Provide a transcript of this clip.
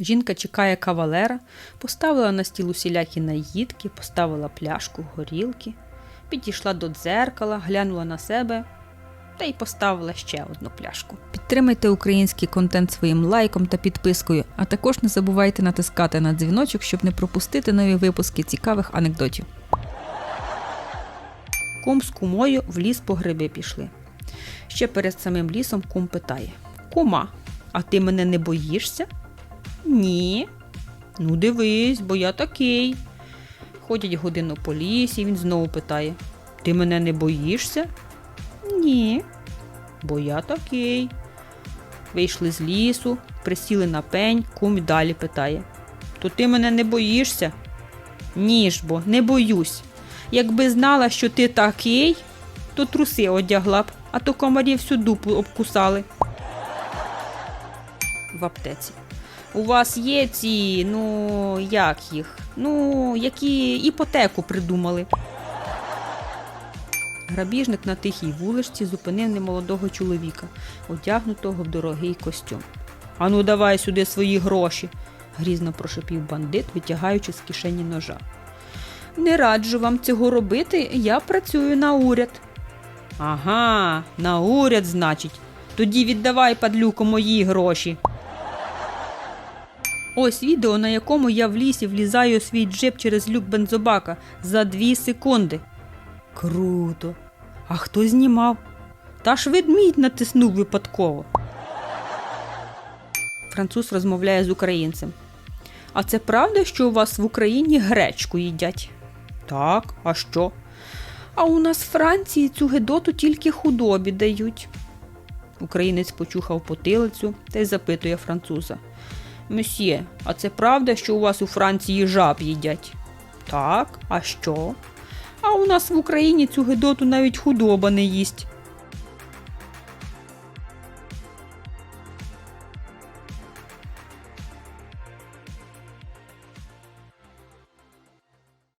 Жінка чекає кавалера, поставила на стіл усілякі наїдки, поставила пляшку горілки, підійшла до дзеркала, глянула на себе та й поставила ще одну пляшку. Підтримайте український контент своїм лайком та підпискою, а також не забувайте натискати на дзвіночок, щоб не пропустити нові випуски цікавих анекдотів. Кум з кумою в ліс по гриби пішли. Ще перед самим лісом кум питає: Кума, а ти мене не боїшся? Ні. Ну, дивись, бо я такий. Ходять годину по лісі, він знову питає: Ти мене не боїшся? Ні. Бо я такий. Вийшли з лісу, присіли на пень, кум далі питає: То ти мене не боїшся? Ні ж бо, не боюсь. Якби знала, що ти такий, то труси одягла б, а то комарі всю дупу обкусали. В аптеці. У вас є ці, ну, як їх? Ну, які іпотеку придумали. Грабіжник на тихій вуличці зупинив немолодого чоловіка, одягнутого в дорогий костюм. Ану, давай сюди свої гроші, грізно прошепів бандит, витягаючи з кишені ножа. Не раджу вам цього робити, я працюю на уряд. Ага, на уряд, значить. Тоді віддавай, падлюко, мої гроші. Ось відео, на якому я в лісі влізаю у свій джип через люк бензобака за дві секунди. Круто. А хто знімав? Та ж ведмідь натиснув випадково. Француз розмовляє з українцем. А це правда, що у вас в Україні гречку їдять? Так, а що? А у нас в Франції цю гедоту тільки худобі дають. Українець почухав потилицю та й запитує француза. Месьє, а це правда, що у вас у Франції жаб їдять? Так, а що? А у нас в Україні цю гедоту навіть худоба не їсть.